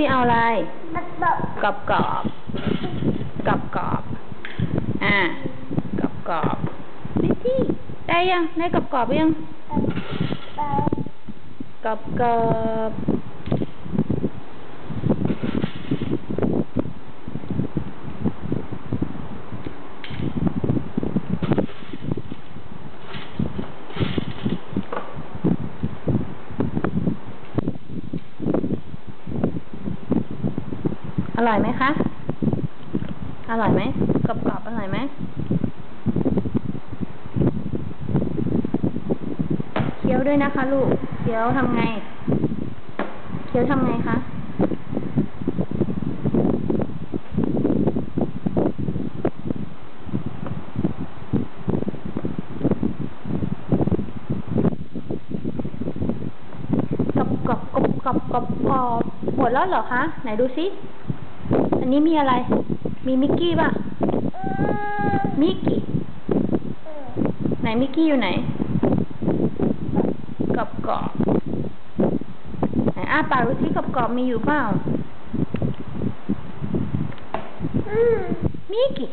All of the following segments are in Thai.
ที่เอาอะไรกรอบกรอบกรอบกรอบอ่ากรอบกรอบนี่ที่ได้ยังได้กรอบกรอบยังกรอบกรอบ อร่อยไหมคะ อร่อยไหมกรอบกรอบอร่อยไหมเคี้ยวด้วยนะคะ ลูกเคี้ยวทำไงเคี้ยวทำไงคะกรอบกรอบกรอบกรอบกรอบกรอบหมดแล้วเหรอคะ ไหนดูซิ อันนี้มีอะไร มีมิกกี้ป่ะ มิกกี้ ไหนมิกกี้อยู่ไหนกรอบกรอบไหนอ้าปากดูซิกรอบกรอบมีอยู่เปล่ามิกกี้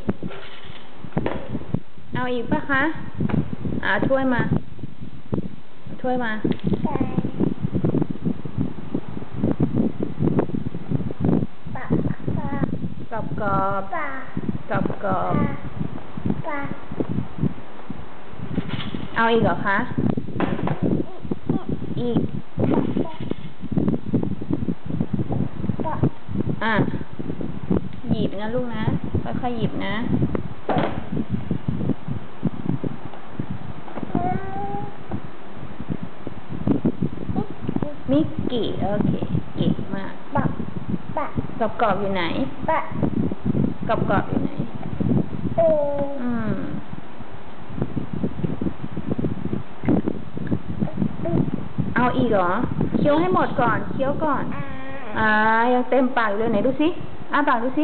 เอาอีกปะคะ อ่าถ้วยมาเอาถ้วยมา ไก่ปลาปลาก รอบกรอบปลากรอบกรอบปลาเอาอีกเหรอคะ อีกปลาอะ หยิบนะลูกนะ ค่อยๆหยิบนะอืมมิกกี้ โอเค เก่งมาก ปลาปลา กรอบกรอบอยู่ไหนปลากรอบกรอบอยู่ไหน เอออืมเอาอีกเหรอ เคี้ยวให้หมดก่อน เคี้ยวก่อน อ่าอ่ายังเต็มปากอยู่เลยไหนดูสิอ้าปากดูสิ